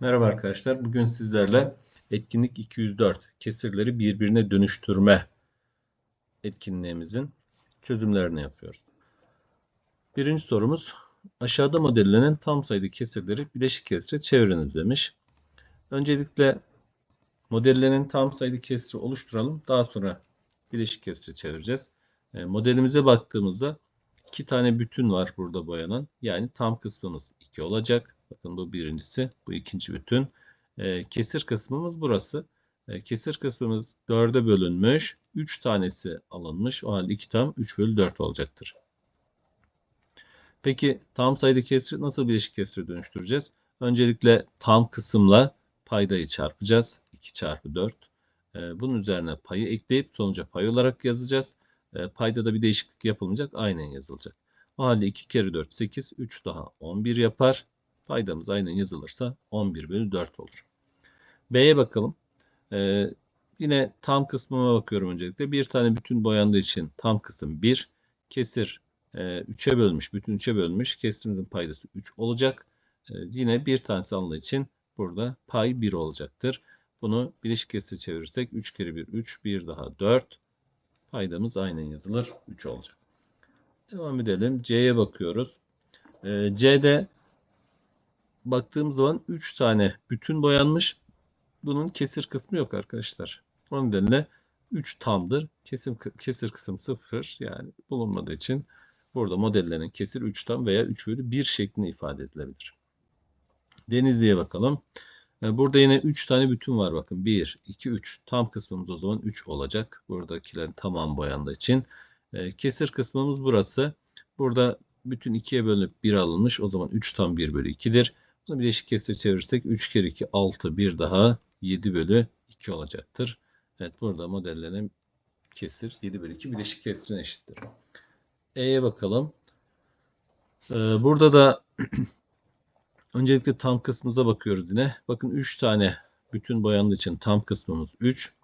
Merhaba arkadaşlar. Bugün sizlerle etkinlik 204 kesirleri birbirine dönüştürme etkinliğimizin çözümlerini yapıyoruz. Birinci sorumuz aşağıda modellenen tam sayılı kesirleri bileşik kesire çeviriniz demiş. Öncelikle modellenen tam sayılı kesiri oluşturalım. Daha sonra bileşik kesire çevireceğiz. E, modelimize baktığımızda iki tane bütün var burada boyanan. Yani tam kısmımız 2 olacak. Bakın bu birincisi, bu ikinci bütün. E, kesir kısmımız burası. E, kesir kısmımız 4'e bölünmüş. 3 tanesi alınmış. O halde 2 tam 3 bölü 4 olacaktır. Peki tam sayıda kesri nasıl bileşik kesire dönüştüreceğiz? Öncelikle tam kısımla paydayı çarpacağız. 2 çarpı 4. E, bunun üzerine payı ekleyip sonuca pay olarak yazacağız. E, payda da bir değişiklik yapılmayacak. Aynen yazılacak. O halde 2 kere 4 8. 3 daha 11 yapar. Paydamız aynen yazılırsa 11 bölü 4 olur. B'ye bakalım. Ee, yine tam kısmıma bakıyorum öncelikle. Bir tane bütün boyandığı için tam kısım 1. Kesir e, 3'e bölmüş. Bütün 3'e bölmüş. Kesirimizin paydası 3 olacak. E, yine bir tanesi alındığı için burada pay 1 olacaktır. Bunu bileşik kesir çevirirsek 3 kere 1 3. 1 daha 4. Paydamız aynen yazılır. 3 olacak. Devam edelim. C'ye bakıyoruz. E, C'de baktığım zaman 3 tane bütün boyanmış. Bunun kesir kısmı yok arkadaşlar. O nedenle 3 tamdır. Kesim, kesir kısım 0 yani bulunmadığı için burada modellerin kesir 3 tam veya 3 bölü 1 şeklinde ifade edilebilir. Denizli'ye bakalım. E, burada yine 3 tane bütün var bakın. 1, 2, 3. Tam kısmımız o zaman 3 olacak. Buradakilerin tamam boyandığı için. E, kesir kısmımız burası. Burada bütün 2'ye bölünüp 1 alınmış. O zaman 3 tam 1 bölü 2'dir. Bunu bileşik kesir çevirirsek 3 kere 2 6 bir daha 7 bölü 2 olacaktır. Evet burada modellenen kesir 7 bölü 2 bileşik kesirin eşittir. E'ye bakalım. Ee, burada da öncelikle tam kısmımıza bakıyoruz yine. Bakın 3 tane bütün boyandığı için tam kısmımız 3.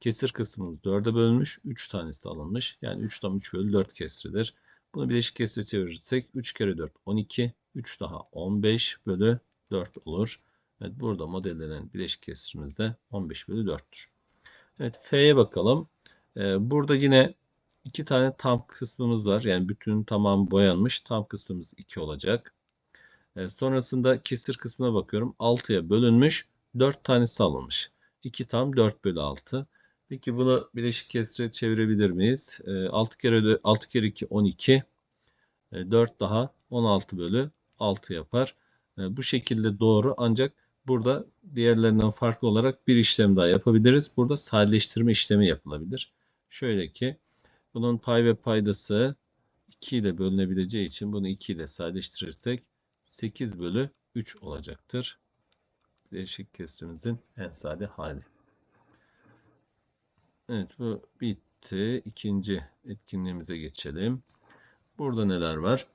Kesir kısmımız 4'e bölünmüş. 3 tanesi alınmış. Yani 3 tam 3 bölü 4 kesiridir. Bunu bileşik kesire çevirirsek 3 kere 4 12. 3 daha 15 bölü 4 olur. Evet burada modellenen bileşik kesirimiz de 15 bölü 4'tür. Evet F'ye bakalım. Ee, burada yine iki tane tam kısmımız var. Yani bütün tamam boyanmış. Tam kısmımız 2 olacak. Ee, sonrasında kesir kısmına bakıyorum. 6'ya bölünmüş. 4 tanesi alınmış. 2 tam 4 bölü 6. Peki bunu bileşik kesire çevirebilir miyiz? Ee, 6 kere 6 kere 2 12. 4 daha 16 bölü 6 yapar. E, bu şekilde doğru ancak burada diğerlerinden farklı olarak bir işlem daha yapabiliriz. Burada sadeleştirme işlemi yapılabilir. Şöyle ki bunun pay ve paydası 2 ile bölünebileceği için bunu 2 ile sadeleştirirsek 8 bölü 3 olacaktır. Bileşik kesirimizin en sade hali. Evet bu bitti. İkinci etkinliğimize geçelim. Burada neler var?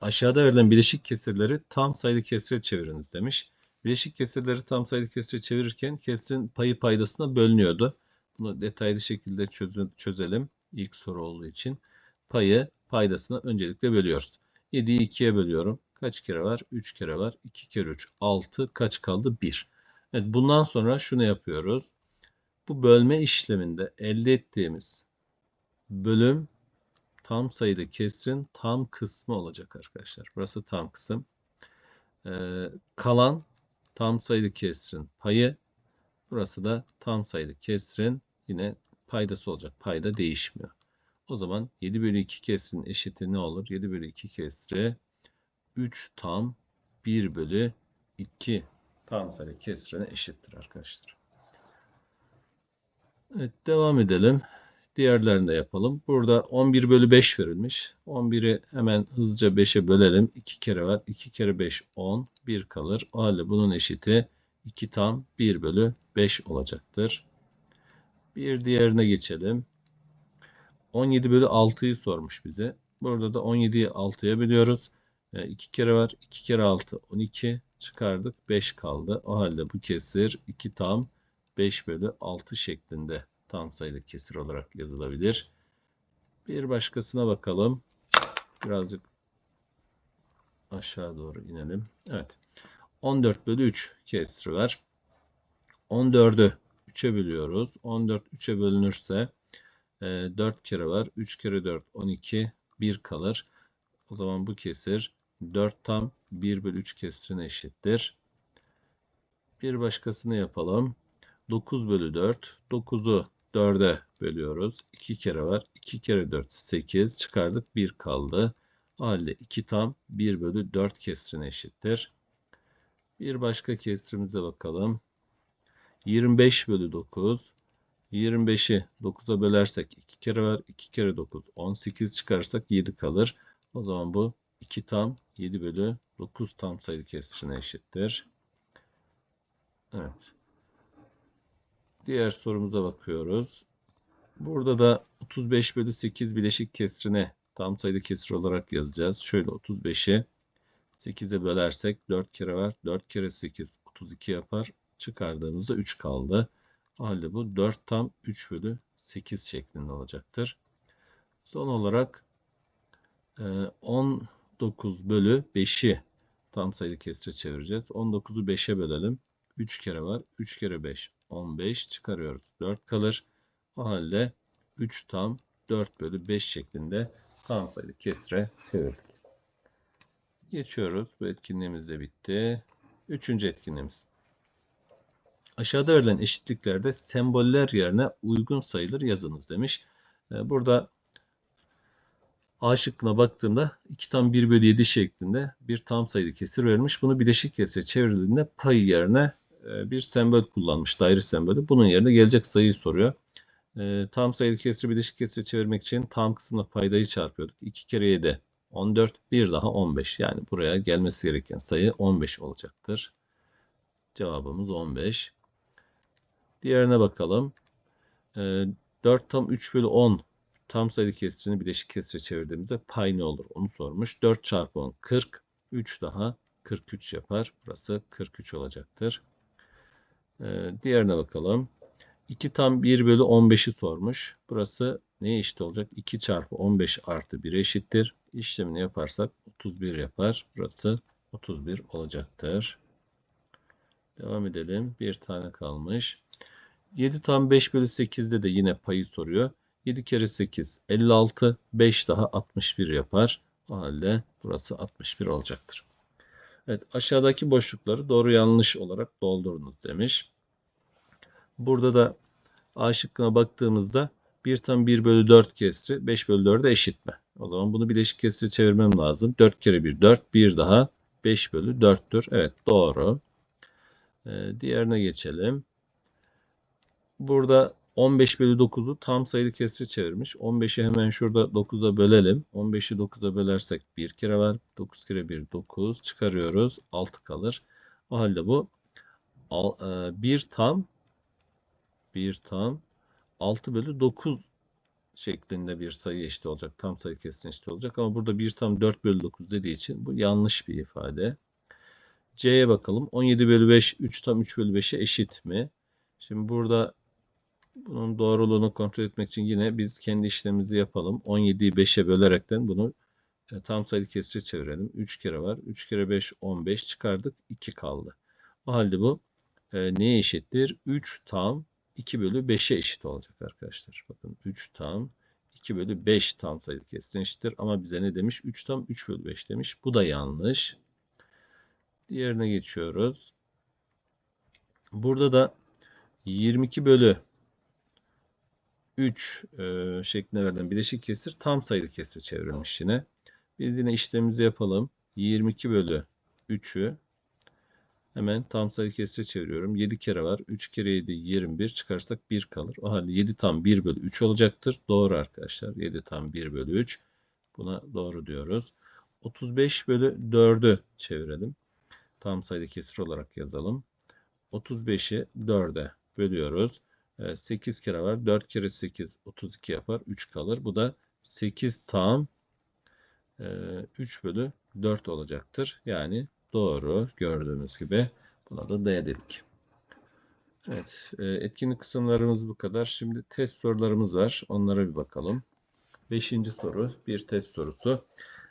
Aşağıda verilen bileşik kesirleri tam sayılı kesire çeviriniz demiş. Bileşik kesirleri tam sayılı kesire çevirirken kesirin payı paydasına bölünüyordu. Bunu detaylı şekilde çözelim. İlk soru olduğu için. Payı paydasına öncelikle bölüyoruz. 7'yi 2'ye bölüyorum. Kaç kere var? 3 kere var. 2 kere 3 6. Kaç kaldı? 1. Evet bundan sonra şunu yapıyoruz. Bu bölme işleminde elde ettiğimiz bölüm tam sayıda kesirin tam kısmı olacak arkadaşlar. Burası tam kısım. Ee, kalan tam sayıda kesirin payı. Burası da tam sayıda kesirin yine paydası olacak. Payda değişmiyor. O zaman 7 bölü 2 kesirin eşiti ne olur? 7 bölü 2 kesiri 3 tam 1 bölü 2 tam sayıda kesirine eşittir arkadaşlar. Evet devam edelim. Diğerlerini de yapalım. Burada 11 bölü 5 verilmiş. 11'i hemen hızlıca 5'e bölelim. 2 kere var. 2 kere 5 10. 1 kalır. O halde bunun eşiti 2 tam 1 bölü 5 olacaktır. Bir diğerine geçelim. 17 bölü 6'yı sormuş bize. Burada da 17'yi 6'ya bölüyoruz. 2 kere var. 2 kere 6 12 çıkardık. 5 kaldı. O halde bu kesir 2 tam 5 bölü 6 şeklinde tam sayılı kesir olarak yazılabilir. Bir başkasına bakalım. Birazcık aşağı doğru inelim. Evet. 14 bölü 3 kesri var. 14'ü 3'e bölüyoruz. 14 3'e bölünürse e, 4 kere var. 3 kere 4 12 1 kalır. O zaman bu kesir 4 tam 1 bölü 3 kesrine eşittir. Bir başkasını yapalım. 9 bölü 4. 9'u 4'e bölüyoruz. 2 kere var. 2 kere 4 8 çıkardık 1 kaldı. O halde 2 tam 1 bölü 4 kesrine eşittir. Bir başka kesrimize bakalım. 25 bölü 9. 25'i 9'a bölersek 2 kere var. 2 kere 9 18 çıkarırsak 7 kalır. O zaman bu 2 tam 7 bölü 9 tam sayılı kesrine eşittir. Evet. Diğer sorumuza bakıyoruz. Burada da 35 bölü 8 bileşik kesrine tam sayılı kesir olarak yazacağız. Şöyle 35'i 8'e bölersek 4 kere var. 4 kere 8 32 yapar. Çıkardığımızda 3 kaldı. O halde bu 4 tam 3 bölü 8 şeklinde olacaktır. Son olarak 19 bölü 5'i tam sayılı kesire çevireceğiz. 19'u 5'e bölelim. 3 kere var. 3 kere 5 15 çıkarıyoruz. 4 kalır. O halde 3 tam 4 bölü 5 şeklinde tam sayılı kesire çevirdik. Geçiyoruz. Bu etkinliğimiz de bitti. Üçüncü etkinliğimiz. Aşağıda verilen eşitliklerde semboller yerine uygun sayılar yazınız demiş. Ee, burada A şıkkına baktığımda 2 tam 1 bölü 7 şeklinde bir tam sayılı kesir verilmiş. Bunu bileşik kesire çevrildiğinde payı yerine bir sembol kullanmış. Daire sembolü. Bunun yerine gelecek sayıyı soruyor. E, tam sayılı kesiri bileşik kesire çevirmek için tam kısımla paydayı çarpıyorduk. 2 kere 7 14 bir daha 15. Yani buraya gelmesi gereken sayı 15 olacaktır. Cevabımız 15. Diğerine bakalım. E, 4 tam 3 bölü 10 tam sayılı kesirini bileşik kesire çevirdiğimizde pay ne olur onu sormuş. 4 çarpı 10 40. 3 daha 43 yapar. Burası 43 olacaktır. Ee, diğerine bakalım. 2 tam 1 bölü 15'i sormuş. Burası neye eşit olacak? 2 çarpı 15 artı 1 eşittir. İşlemini yaparsak 31 yapar. Burası 31 olacaktır. Devam edelim. Bir tane kalmış. 7 tam 5 bölü 8'de de yine payı soruyor. 7 kere 8 56. 5 daha 61 yapar. O halde burası 61 olacaktır. Evet aşağıdaki boşlukları doğru yanlış olarak doldurunuz demiş. Burada da A şıkkına baktığımızda 1 tam 1 bölü 4 kesri 5 bölü 4'e eşit mi? O zaman bunu bileşik kesri çevirmem lazım. 4 kere 1 4 bir daha 5 bölü 4'tür. Evet doğru. Ee, diğerine geçelim. Burada 15 bölü 9'u tam sayılı kesri çevirmiş. 15'i hemen şurada 9'a bölelim. 15'i 9'a bölersek 1 kere var. 9 kere 1 9 çıkarıyoruz. 6 kalır. O halde bu 1 e, tam 1 tam 6 bölü 9 şeklinde bir sayı eşit olacak. Tam sayı kesrin eşit olacak. Ama burada 1 tam 4 bölü 9 dediği için bu yanlış bir ifade. C'ye bakalım. 17 bölü 5 3 tam 3 bölü 5'e eşit mi? Şimdi burada bunun doğruluğunu kontrol etmek için yine biz kendi işlemimizi yapalım. 17'yi 5'e bölerekten bunu e, tam sayılı kesire çevirelim. 3 kere var. 3 kere 5 15 çıkardık. 2 kaldı. O halde bu e, neye eşittir? 3 tam 2 bölü 5'e eşit olacak arkadaşlar. Bakın 3 tam 2 bölü 5 tam sayılı kesir eşittir. Ama bize ne demiş? 3 tam 3 bölü 5 demiş. Bu da yanlış. Diğerine geçiyoruz. Burada da 22 bölü 3 e, şeklinde verilen bileşik kesir tam sayılı kesir çevrilmiş yine. Biz yine işlemimizi yapalım. 22 bölü 3'ü hemen tam sayı kesire çeviriyorum. 7 kere var. 3 kere 7 21 çıkarsak 1 kalır. O halde 7 tam 1 bölü 3 olacaktır. Doğru arkadaşlar. 7 tam 1 bölü 3. Buna doğru diyoruz. 35 bölü 4'ü çevirelim. Tam sayılı kesir olarak yazalım. 35'i 4'e bölüyoruz. 8 kere var. 4 kere 8 32 yapar. 3 kalır. Bu da 8 tam 3 bölü 4 olacaktır. Yani doğru gördüğünüz gibi buna da D dedik. Evet etkinlik kısımlarımız bu kadar. Şimdi test sorularımız var. Onlara bir bakalım. Beşinci soru bir test sorusu.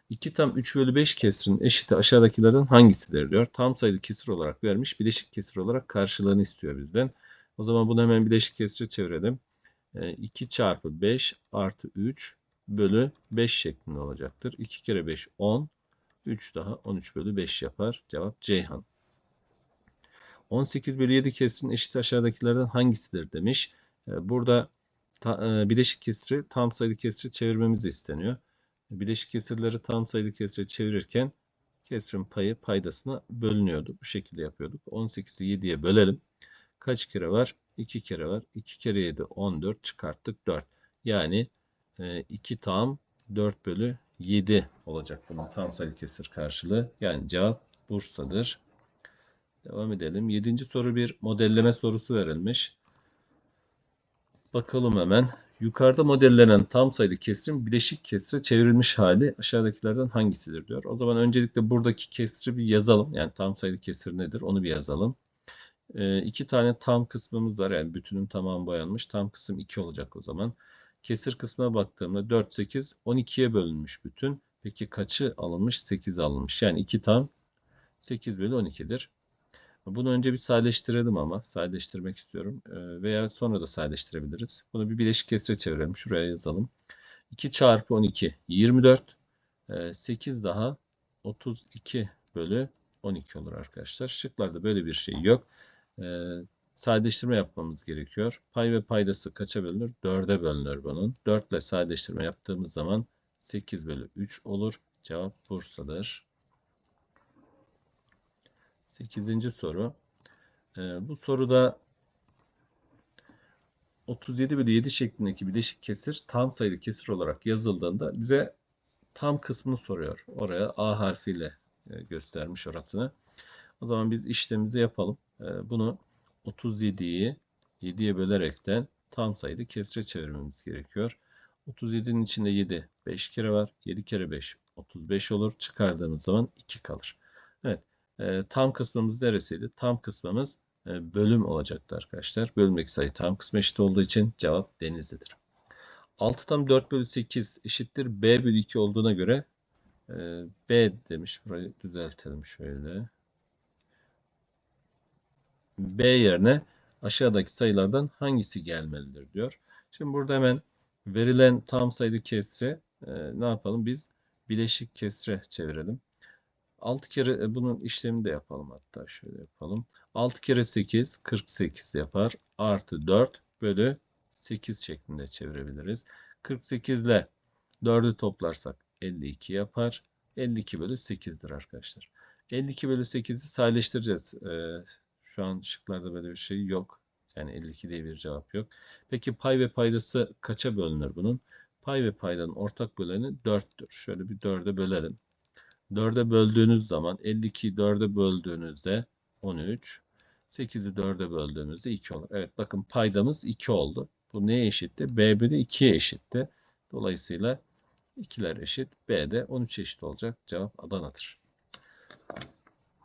2 tam 3 bölü 5 kesrin eşiti aşağıdakilerden hangisidir diyor. Tam sayılı kesir olarak vermiş. Bileşik kesir olarak karşılığını istiyor bizden. O zaman bunu hemen bileşik kesire çevirelim. 2 çarpı 5 artı 3 bölü 5 şeklinde olacaktır. 2 kere 5 10. 3 daha 13 bölü 5 yapar. Cevap Ceyhan. 18 bölü 7 kesirin eşit aşağıdakilerden hangisidir demiş. E, Burada e, bileşik kesiri tam sayılı kesiri çevirmemiz isteniyor. Bileşik kesirleri tam sayılı kesire çevirirken kesirin payı paydasına bölünüyordu. Bu şekilde yapıyorduk. 18'i 7'ye bölelim. Kaç kere var? 2 kere var. 2 kere 7 14 çıkarttık 4. Yani 2 tam 4 bölü 7 olacak bunun tam sayılı kesir karşılığı. Yani cevap Bursa'dır. Devam edelim. Yedinci soru bir modelleme sorusu verilmiş. Bakalım hemen. Yukarıda modellenen tam sayılı kesirin bileşik kesire çevrilmiş hali aşağıdakilerden hangisidir diyor. O zaman öncelikle buradaki kesri bir yazalım. Yani tam sayılı kesir nedir onu bir yazalım. Ee, iki tane tam kısmımız var. Yani bütünün tamamı boyanmış. Tam kısım 2 olacak o zaman. Kesir kısmına baktığımda 4, 8, 12'ye bölünmüş bütün. Peki kaçı alınmış? 8 alınmış. Yani 2 tam 8 bölü 12'dir. Bunu önce bir sadeleştirelim ama sadeleştirmek istiyorum. Ee, veya sonra da sadeleştirebiliriz. Bunu bir bileşik kesire çevirelim. Şuraya yazalım. 2 çarpı 12 24. 8 daha 32 bölü 12 olur arkadaşlar. Şıklarda böyle bir şey yok. Sadeleştirme yapmamız gerekiyor. Pay ve paydası kaça bölünür? 4'e bölünür bunun. 4 ile sadeleştirme yaptığımız zaman 8 bölü 3 olur. Cevap Bursa'dır. 8. soru. Ee, bu soruda 37 bölü 7 şeklindeki bileşik kesir tam sayılı kesir olarak yazıldığında bize tam kısmını soruyor. Oraya A harfiyle göstermiş orasını. O zaman biz işlemimizi yapalım. E, bunu 37'yi 7'ye bölerekten tam sayılı kesire çevirmemiz gerekiyor. 37'nin içinde 7 5 kere var. 7 kere 5 35 olur. Çıkardığımız zaman 2 kalır. Evet. E, tam kısmımız neresiydi? Tam kısmımız e, bölüm olacaktı arkadaşlar. Bölümdeki sayı tam kısmı eşit olduğu için cevap Denizli'dir. 6 tam 4 bölü 8 eşittir B bölü 2 olduğuna göre e, B demiş. Burayı düzeltelim şöyle. B yerine aşağıdaki sayılardan hangisi gelmelidir diyor. Şimdi burada hemen verilen tam sayılı kesri e, ne yapalım? Biz bileşik kesre çevirelim. 6 kere e, bunun işlemini de yapalım hatta şöyle yapalım. 6 kere 8 48 yapar. Artı 4 bölü 8 şeklinde çevirebiliriz. 48 ile 4'ü toplarsak 52 yapar. 52 bölü 8'dir arkadaşlar. 52 bölü 8'i sadeleştireceğiz. Ee, şu an şıklarda böyle bir şey yok. Yani 52 diye bir cevap yok. Peki pay ve paydası kaça bölünür bunun? Pay ve paydanın ortak böleni 4'tür. Şöyle bir 4'e bölelim. 4'e böldüğünüz zaman 52'yi 4'e böldüğünüzde 13. 8'i 4'e böldüğümüzde 2 olur. Evet bakın paydamız 2 oldu. Bu neye eşitti? B bölü 2'ye eşitti. Dolayısıyla ikiler eşit. B de 13 eşit olacak. Cevap Adana'dır.